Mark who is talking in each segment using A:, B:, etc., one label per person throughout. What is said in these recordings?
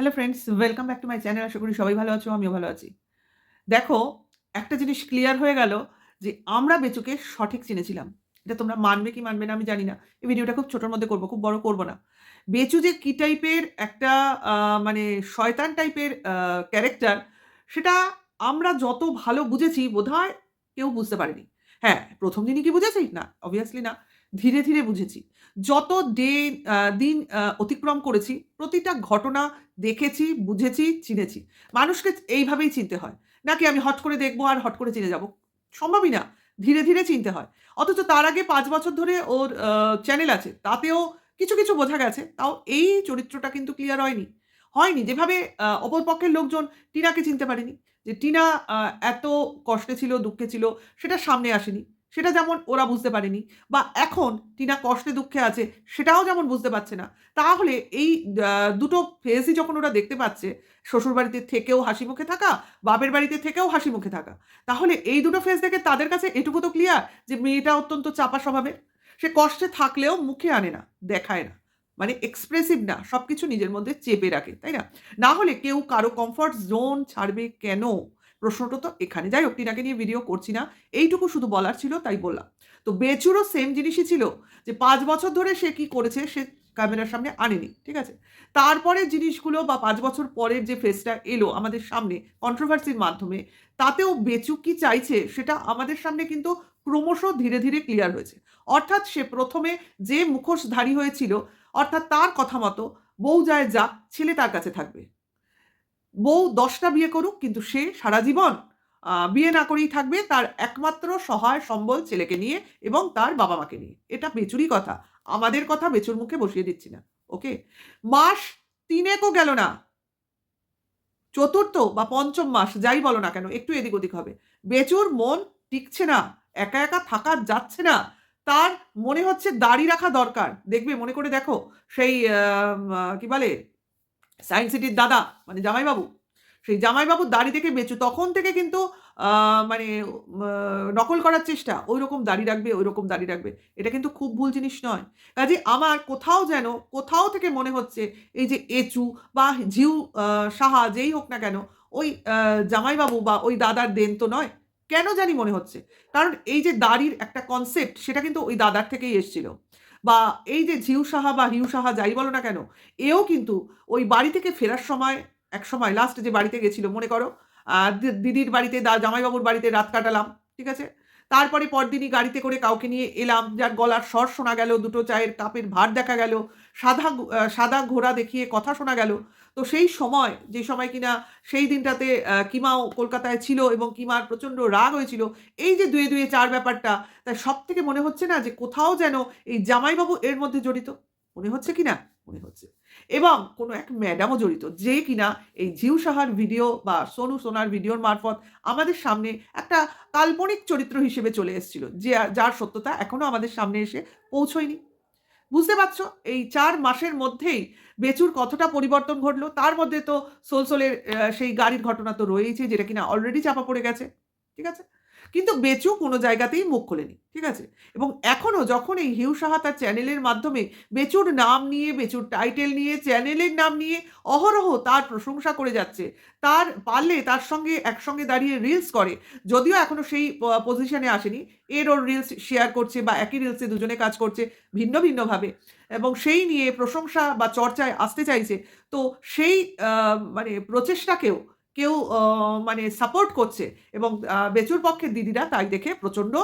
A: Hello friends welcome back to my channel আশা করি সবাই ভালো আছো, আমিও ভালো আছি। দেখো, একটা জিনিস ক্লিয়ার হয়ে গেল যে আমরা বেচুকে সঠিক চিনেছিলাম। এটা তোমরা মানবে কি মানবে না আমি জানি না। এই ভিডিওটা খুব ছোটোর মধ্যে করব, খুব বড় করব না। বেচু যে কী টাইপের একটা মানে শয়তান টাইপের ক্যারেক্টার সেটা আমরা যত ভালো বুঝেছি, বোধহয় কেউ বুঝতে পারেনি। হ্যাঁ প্রথম দিনই কি বুঝেছি? না অবভিয়াসলি না। ধীরে ধীরে বুঝেছি। যত ডে দিন অতিক্রম করেছি, প্রতিটা ঘটনা দেখেছি, বুঝেছি, চিনেছি। মানুষকে এইভাবেই চিনতে হয়। নাকি আমি হট করে দেখব আর হট করে চিনে যাব? সম্ভবই না। ধীরে ধীরে চিনতে হয়। অথচ তার আগে পাঁচ বছর ধরে ওর চ্যানেল আছে। তাতেও কিছু কিছু বোঝা গেছে। তাও এই চরিত্রটা কিন্তু ক্লিয়ার হয়নি। হয়নি। যেভাবে অপর পক্ষের লোকজন টিনাকে চিনতে পারেনি। যে টিনা এত কষ্টে ছিল, দুঃখে ছিল, সেটা সামনে আসেনি। সেটা যেমন ওরা বুঝতে পারেনি বা এখন টিনা কষ্টে দুঃখে আছে সেটাও যেমন বুঝতে পারছে না। তাহলে এই দুটো ফেসই যখন ওরা দেখতে পাচ্ছে শ্বশুর বাড়িতে থেকেও হাসি মুখে থাকা, বাপের বাড়িতে থেকেও হাসি মুখে থাকা, তাহলে এই দুটো ফেস দেখে তাদের কাছে এটুকু তো ক্লিয়ার যে মেয়েটা অত্যন্ত চাপা স্বভাবের। সে কষ্টে থাকলেও মুখে আনে না, দেখায় না মানে এক্সপ্রেসিভ না সব কিছু নিজের মধ্যে চেপে রাখে, তাই না? না হলে কেউ কারও কমফর্ট জোন ছাড়বে কেন? প্রশ্নটা তো এখানে। যাই হোক টিনাকে নিয়ে ভিডিও করছি না। এইটুকু শুধু বলার ছিল, তাই বললাম। তো বেচুরও সেম জিনিসই ছিল যে পাঁচ বছর ধরে সে কি করেছে, সে ক্যামেরার সামনে আনেনি, ঠিক আছে? তারপরে জিনিসগুলো বা পাঁচ বছর পরের যে ফেসটা এলো আমাদের সামনে কন্ট্রোভার্সির মাধ্যমে, তাতেও বেচু কি চাইছে সেটা আমাদের সামনে কিন্তু ক্রমশ ধীরে ধীরে ক্লিয়ার হয়েছে। অর্থাৎ সে প্রথমে যে মুখোশধারী হয়েছিল, অর্থাৎ তার কথা মতো বউ যায় যাক, ছেলে তার কাছে থাকবে। বউ দশটা বিয়ে করুক, কিন্তু সে সারা জীবন বিয়ে না করেই থাকবে তার একমাত্র সহায় সম্বল ছেলেকে নিয়ে এবং তার বাবা মাকে নিয়ে। এটা বেচুরই কথা। আমাদের কথা বেচুর মুখে বসিয়ে দিচ্ছি না। ওকে? মাস তিনেকও গেল না। চতুর্থ বা পঞ্চম মাস, যাই বলো না কেন, একটু এদিক ওদিক হবে। বেচুর মন টিকছে না, একা একা থাকা যাচ্ছে না। তার মনে হচ্ছে দাড়ি রাখা দরকার। দেখবে, মনে করে দেখো, সেই কি বলে সায়েন্স সিটির দাদা মানে জামাইবাবু, সেই জামাইবাবুর দাড়ি দেখে বেচু তখন থেকে কিন্তু মানে নকল করার চেষ্টা ওই রকম দাড়ি রাখবে ওই রকম দাড়ি রাখবে, এটা কিন্তু খুব ভুল জিনিস নয়। কাজে আমার কোথাও যেন, কোথাও থেকে মনে হচ্ছে, এই যে এচু বা জিউ সাহা যেই হোক না কেন, ওই জামাইবাবু বা ওই দাদার দেন তো নয়, কেন জানি মনে হচ্ছে। কারণ এই যে দাড়ির একটা কনসেপ্ট সেটা কিন্তু ওই দাদার থেকেই এসেছিল। বা এই যে ঝিউ সাহা বা হিউ সাহা যাই বলো না কেন, এও কিন্তু ওই বাড়ি থেকে ফেরার সময়, এক সময় লাস্ট যে বাড়িতে গেছিল, মনে করো দিদির বাড়িতে দা, জামাইবাবুর বাড়িতে রাত কাটালাম, ঠিক আছে? তারপরে পরদিনই গাড়িতে করে কাউকে নিয়ে এলাম, যার গলার স্বর শোনা গেল, দুটো চায়ের কাপের ভার দেখা গেল সাদা সাদা ঘোড়া দেখিয়ে কথা শোনা গেল তো সেই সময়, যে সময় কিনা সেই দিনটাতে কিমাও কলকাতায় ছিল এবং কিমার প্রচণ্ড রাগ হয়েছিল, এই যে দুয়ে দুয়ে চার ব্যাপারটা তাই সব থেকে মনে হচ্ছে না যে কোথাও যেন এই জামাইবাবু এর মধ্যে জড়িত? মনে হচ্ছে কি না মনে হচ্ছে। এবং কোনো এক ম্যাডামও জড়িত, যে কিনা এই ঝিউ সাহার ভিডিও বা সোনু সোনার ভিডিওর মারফত আমাদের সামনে একটা কাল্পনিক চরিত্র হিসেবে চলে এসেছিল, যে, যার সত্যতা এখনও আমাদের সামনে এসে পৌঁছয়নি। বুঝতে পারছ? এই চার মাসের মধ্যেই বেচুর কতটা পরিবর্তন ঘটলো? তার মধ্যে তো সোলসোলের সেই গাড়ির ঘটনা তো রয়েইছে, যেটা কিনা অলরেডি চাপা পড়ে গেছে। ঠিক আছে? কিন্তু বেচু কোনো জায়গাতেই মুখ খোলেনি, ঠিক আছে? এবং এখনও যখন এই হিউ সাহা তার চ্যানেলের মাধ্যমে বেচুর নাম নিয়ে, বেচুর টাইটেল নিয়ে, চ্যানেলের নাম নিয়ে অহরহ তার প্রশংসা করে যাচ্ছে, তার পারলে তার সঙ্গে একসঙ্গে দাঁড়িয়ে রিলস করে, যদিও এখনও সেই পজিশনে আসেনি, এর ওর রিলস শেয়ার করছে বা একই রিলসে দুজনে কাজ করছে ভিন্ন ভিন্নভাবে এবং সেই নিয়ে প্রশংসা বা চর্চায় আসতে চাইছে, তো সেই মানে প্রচেষ্টাকেও কেউ মানে সাপোর্ট করছে এবং বেচুর পক্ষের দিদিরা তাই দেখে প্রচণ্ড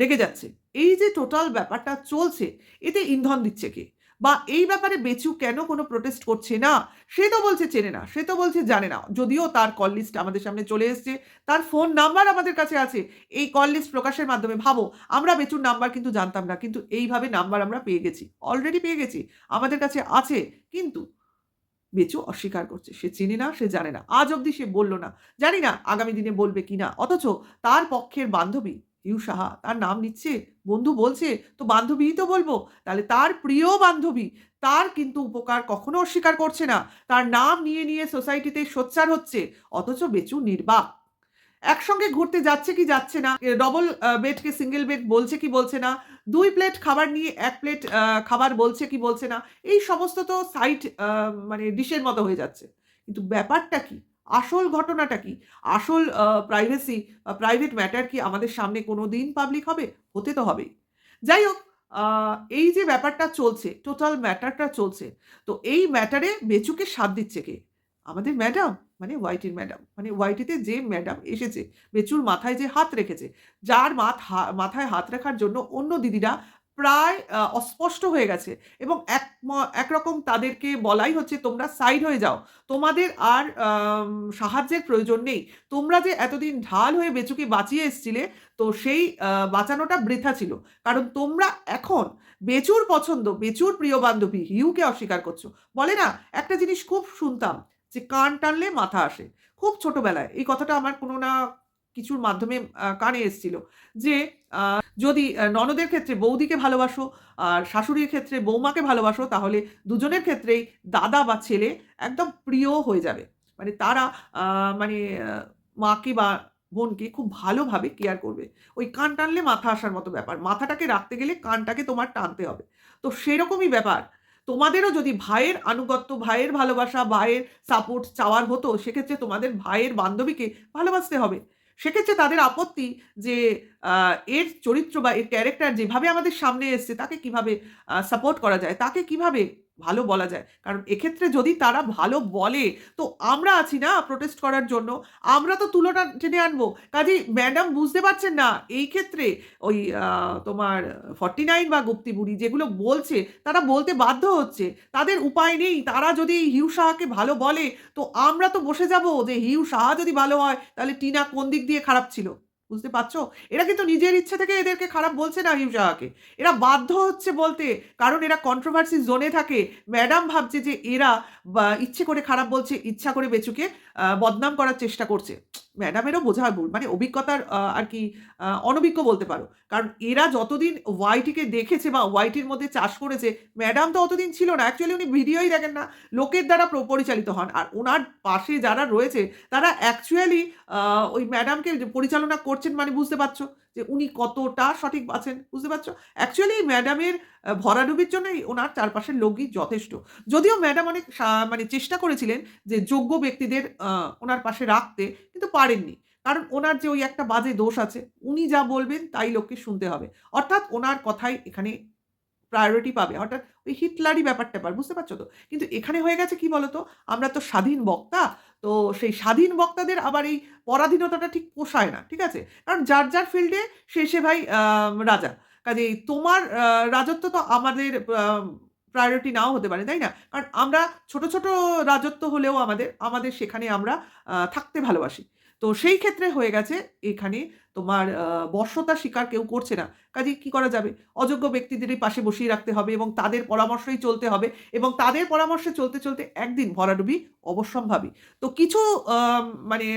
A: রেগে যাচ্ছে। এই যে টোটাল ব্যাপারটা চলছে, এতে ইন্ধন দিচ্ছে কে? বা এই ব্যাপারে বেচু কেন কোনো প্রোটেস্ট করছে না? সে তো বলছে চেনে না, সে তো বলছে জানে না। যদিও তার কল লিস্ট আমাদের সামনে চলে এসছে, তার ফোন নাম্বার আমাদের কাছে আছে। এই কল লিস্ট প্রকাশের মাধ্যমে ভাবো, আমরা বেচুর নাম্বার কিন্তু জানতাম না, কিন্তু এইভাবে নাম্বার আমরা পেয়ে গেছি অলরেডি পেয়ে গেছি, আমাদের কাছে আছে, কিন্তু বেচু অস্বীকার করছে। সে চেনে না, সে জানে না। আজ অবধি সে বলল না। জানি না আগামী দিনে বলবে কি না। অথচ তার পক্ষের বান্ধবী ইউ সাহা, তার নাম নিচ্ছে, বন্ধু বলছে, তো বান্ধবীই তো বলব। তাহলে তার প্রিয় বান্ধবী, তার কিন্তু উপকার কখনো অস্বীকার করছে না। তার নাম নিয়ে নিয়ে সোসাইটিতে সোচ্চার হচ্ছে। অথচ বেচু নির্বাক। একসঙ্গে ঘুরতে যাচ্ছে কি যাচ্ছে না? ডবল বেডকে সিঙ্গেল বেড বলছে কি বলছে না? দুই প্লেট খাবার নিয়ে এক প্লেট খাবার বলছে কি বলছে না? এই সমস্ত তো সাইড মানে ডিশের মতো হয়ে যাচ্ছে। কিন্তু ব্যাপারটা কি? আসল ঘটনাটা কি? আসল প্রাইভেসি প্রাইভেট ম্যাটার কি আমাদের সামনে কোনো দিন পাবলিক হবে? হতে তো হবেই। যাই হোক এই যে ব্যাপারটা চলছে টোটাল ম্যাটারটা চলছে, তো এই ম্যাটারে বেচুকে সাথ দিচ্ছে কে? আমাদের ম্যাডাম মানে ওয়াইটির ম্যাডাম মানে ওয়াইটিতে যে ম্যাডাম এসেছে বেচুর মাথায় যে হাত রেখেছে, যার মাথ, মাথায় হাত রাখার জন্য অন্য দিদিরা প্রায় অস্পষ্ট হয়ে গেছে এবং এক একরকম তাদেরকে বলাই হচ্ছে তোমরা সাইড হয়ে যাও। তোমাদের আর সাহায্যের প্রয়োজন নেই। তোমরা যে এতদিন ঢাল হয়ে বেচুকে বাঁচিয়ে এসছিলে, তো সেই বাঁচানোটা বৃথা ছিল। কারণ তোমরা এখন বেচুর পছন্দ বেচুর প্রিয় বান্ধবী হিউকে অস্বীকার করছ। বলে না, একটা জিনিস খুব শুনতাম যে কান টানলে মাথা আসে। খুব ছোটবেলায় এই কথাটা আমার কোনো না কিছুর মাধ্যমে কানে এসেছিল যে যদি ননদের ক্ষেত্রে বৌদিকে ভালোবাসো আর শাশুড়ির ক্ষেত্রে বৌমাকে ভালোবাসো, তাহলে দুজনের ক্ষেত্রেই দাদা বা ছেলে একদম প্রিয় হয়ে যাবে। মানে তারা মানে মাকে বা বোনকে খুব ভালোভাবে কেয়ার করবে। ওই কান টানলে মাথা আসার মতো ব্যাপার। মাথাটাকে রাখতে গেলে কানটাকে তোমার টানতে হবে। তো সেরকমই ব্যাপার। তোমাদেরও যদি ভাইয়ের আনুগত্য, ভাইয়ের ভালোবাসা, ভাইয়ের সাপোর্ট চাওয়ার হতো, সেক্ষেত্রে তোমাদের ভাইয়ের বান্ধবীকে ভালোবাসতে হবে। সেক্ষেত্রে তাদের আপত্তি যে এর চরিত্র বা এর ক্যারেক্টার যেভাবে আমাদের সামনে এসছে, তাকে কীভাবে সাপোর্ট করা যায়, তাকে কীভাবে ভালো বলা যায়। কারণ এক্ষেত্রে যদি তারা ভালো বলে, তো আমরা আছি না প্রোটেস্ট করার জন্য। আমরা তো তুলোটা টেনে আনব। কাজেই ম্যাডাম বুঝতে পারছেন না, এই ক্ষেত্রে ওই তোমার ফর্টি নাইন বা গুপ্তি বুড়ি যেগুলো বলছে, তারা বলতে বাধ্য হচ্ছে। তাদের উপায় নেই। তারা যদি হিউ সাহাকে ভালো বলে, তো আমরা তো বসে যাব যে হিউ সাহা যদি ভালো হয়, তাহলে টিনা কোন দিক দিয়ে খারাপ ছিল? বুঝতে পারছ? এরা কিন্তু নিজের ইচ্ছে থেকে এদেরকে খারাপ বলছে না হিমশাহাকে এরা বাধ্য হচ্ছে বলতে, কারণ এরা কন্ট্রোভার্সি জোনে থাকে। ম্যাডাম ভাবছে যে এরা ইচ্ছে করে খারাপ বলছে, ইচ্ছা করে বেচুকে বদনাম করার চেষ্টা করছে। ম্যাডামেরও বোঝা মানে অভিজ্ঞতার আর কি অনভিজ্ঞ বলতে পারো। কারণ এরা যতদিন ওয়াইটিকে দেখেছে বা ওয়াইটির মধ্যে চাষ করেছে, ম্যাডাম তো অতদিন ছিল না। অ্যাকচুয়ালি উনি ভিডিওই দেখেন না, লোকের দ্বারা পরিচালিত হন। আর ওনার পাশে যারা রয়েছে, তারা অ্যাকচুয়ালি ওই ম্যাডামকে পরিচালনা করছেন মানে বুঝতে পারছ যে উনি কতটা সঠিক আছেন, বুঝতে পারছ? অ্যাকচুয়ালি ম্যাডামের ভরাডুবির জন্যই ওনার চারপাশের লোকই যথেষ্ট। যদিও ম্যাডাম অনেক মানে চেষ্টা করেছিলেন যে যোগ্য ব্যক্তিদের ওনার পাশে রাখতে, কিন্তু পারেননি। কারণ ওনার যে ওই একটা বাজে দোষ আছে, উনি যা বলবেন তাই লোককে শুনতে হবে। অর্থাৎ ওনার কথাই এখানে প্রায়োরিটি পাবে। অর্থাৎ ওই হিটলারই ব্যাপারটা পার, বুঝতে পারছ তো? কিন্তু এখানে হয়ে গেছে কি বলতো? আমরা তো স্বাধীন বক্তা, তো সেই স্বাধীন বক্তাদের আবার এই পরাধীনতাটা ঠিক পোষায় না, ঠিক আছে? কারণ যার যার ফিল্ডে সে সে ভাই রাজা। কাজেই তোমার রাজত্ব তো আমাদের প্রায়োরিটি নাও হতে পারে, তাই না? কারণ আমরা ছোট ছোট রাজত্ব হলেও আমাদের আমাদের সেখানে আমরা থাকতে ভালোবাসি। তো সেই ক্ষেত্রে হয়ে গেছে, এখানে তোমার বর্ষতা স্বীকার কেউ করছে না। কাজে কি করা যাবে? অযোগ্য ব্যক্তিদেরই পাশে বসিয়ে রাখতে হবে এবং তাদের পরামর্শই চলতে হবে এবং তাদের পরামর্শে চলতে চলতে একদিন ভরাডুবি অবশ্যম্ভাবী। তো কিছু মানে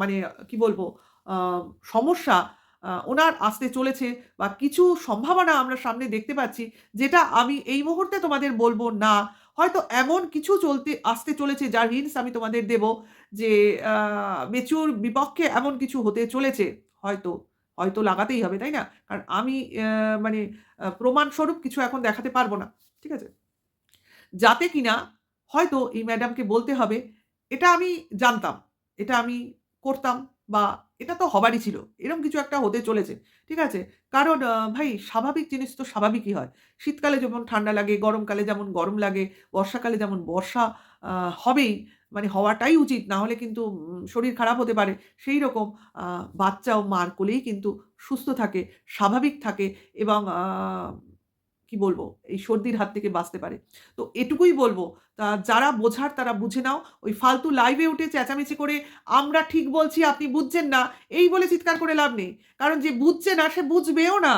A: মানে কি বলব সমস্যা ওনার আসতে চলেছে বা কিছু সম্ভাবনা আমরা সামনে দেখতে পাচ্ছি, যেটা আমি এই মুহূর্তে তোমাদের বলব না। হয়তো এমন কিছু চলতে, আসতে চলেছে যার হিন্টস আমি তোমাদের দেব যে মেচুর বিপক্ষে এমন কিছু হতে চলেছে। হয়তো হয়তো লাগাতেই হবে, তাই না? কারণ আমি মানে প্রমাণস্বরূপ কিছু এখন দেখাতে পারব না, ঠিক আছে? যাতে কিনা হয়তো এই ম্যাডামকে বলতে হবে, এটা আমি জানতাম, এটা আমি করতাম বা এটা তো হবারই ছিল। এরকম কিছু একটা হতে চলেছে ঠিক আছে? কারণ ভাই স্বাভাবিক জিনিস তো স্বাভাবিকই হয়। শীতকালে যেমন ঠান্ডা লাগে গরমকালে যেমন গরম লাগে বর্ষাকালে যেমন বর্ষা হবেই। মানে হওয়াটাই উচিত না হলে কিন্তু শরীর খারাপ হতে পারে। সেই রকম আহ, বাচ্চাও মার কোলেই কিন্তু সুস্থ থাকে স্বাভাবিক থাকে এবং কি বলব, এই সর্দির হাত থেকে বাঁচতে পারে। তো এটুকুই বলব, তা যারা বোঝার তারা বুঝে নাও, ওই ফালতু লাইভে উঠে চেঁচামেচি করে, আমরা ঠিক বলছি, আপনি বুঝছেন না। এই বলে চিৎকার করে লাভ নেই। কারণ যে বুঝছে না, সে বুঝবেও না।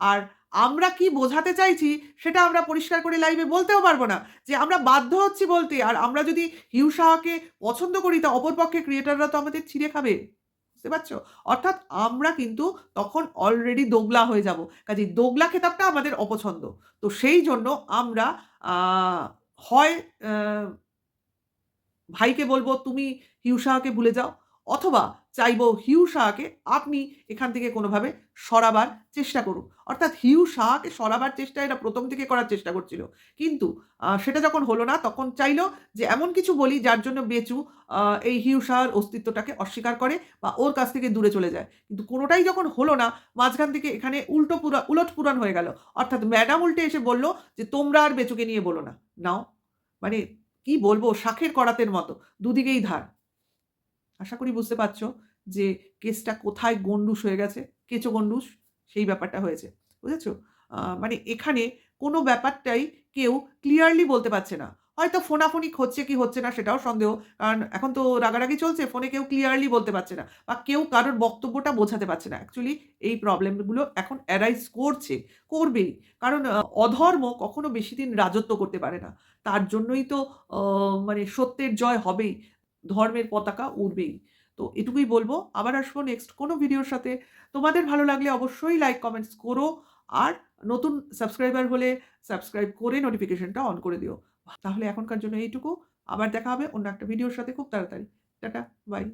A: আর আমরা কি বোঝাতে চাইছি, সেটা আমরা পরিষ্কার করে লাইভে বলতেও পারব না। যে আমরা বাধ্য হচ্ছি বলতে, আর আমরা যদি হিউ সাহাকে পছন্দ করি, তা অপরপক্ষে ক্রিয়েটাররা তো আমাদের ছিঁড়ে খাবে। বুঝতে পারছ? অর্থাৎ আমরা কিন্তু তখন অলরেডি দোগলা হয়ে যাব। কাজে দোগলা খেতাবটা আমাদের অপছন্দ। তো সেই জন্য আমরা হয় ভাইকে বলব, তুমি হিউ সাহাকে ভুলে যাও। অথবা চাইব হিউ শাহকে আপনি এখান থেকে কোনোভাবে সরাবার চেষ্টা করুন। অর্থাৎ হিউ শাহকে সরাবার চেষ্টা এটা প্রথম থেকে করার চেষ্টা করছিল। কিন্তু সেটা যখন হলো না, তখন চাইলো যে এমন কিছু বলি যার জন্য বেচু এই হিউ শাহর অস্তিত্বটাকে অস্বীকার করে বা ওর কাছ থেকে দূরে চলে যায়। কিন্তু কোনোটাই যখন হলো না, মাঝখান থেকে এখানে উল্টো পুরা, উলট পুরাণ হয়ে গেল। অর্থাৎ ম্যাডাম উল্টে এসে বলল যে, তোমরা আর বেচুকে নিয়ে বলো না। নাও। মানে কি বলব, শাখের করাতের মতো। দুদিকেই ধার। আশা করি বুঝতে পারছ যে কেসটা কোথায় গন্ডুস হয়ে গেছে, কেঁচো গন্ডুস সেই ব্যাপারটা হয়েছে, বুঝেছ? মানে এখানে কোনো ব্যাপারটাই কেউ ক্লিয়ারলি বলতে পারছে না। হয়তো ফোনাফোনি হচ্ছে কি হচ্ছে না সেটাও সন্দেহ, কারণ এখন তো রাগারাগি চলছে, ফোনে কেউ ক্লিয়ারলি বলতে পারছে না বা কেউ কারোর বক্তব্যটা বোঝাতে পারছে না। অ্যাকচুয়ালি এই প্রবলেমগুলো এখন অ্যারাইজ করছে, করবেই। কারণ অধর্ম কখনো বেশি দিন রাজত্ব করতে পারে না। তার জন্যই তো মানে সত্যের জয় হবেই। ধর্মের পতাকা উড়বেই। তো এটুকুই বলব। আবার আসব নেক্সট কোনো ভিডিওর সাথে। তোমাদের ভালো লাগলে অবশ্যই লাইক কমেন্টস করো। আর নতুন সাবস্ক্রাইবার হলে সাবস্ক্রাইব করে নোটিফিকেশনটা অন করে দিও। তাহলে এখনকার জন্য এইটুকু। আবার দেখা হবে অন্য একটা ভিডিওর সাথে খুব তাড়াতাড়ি। Tata bye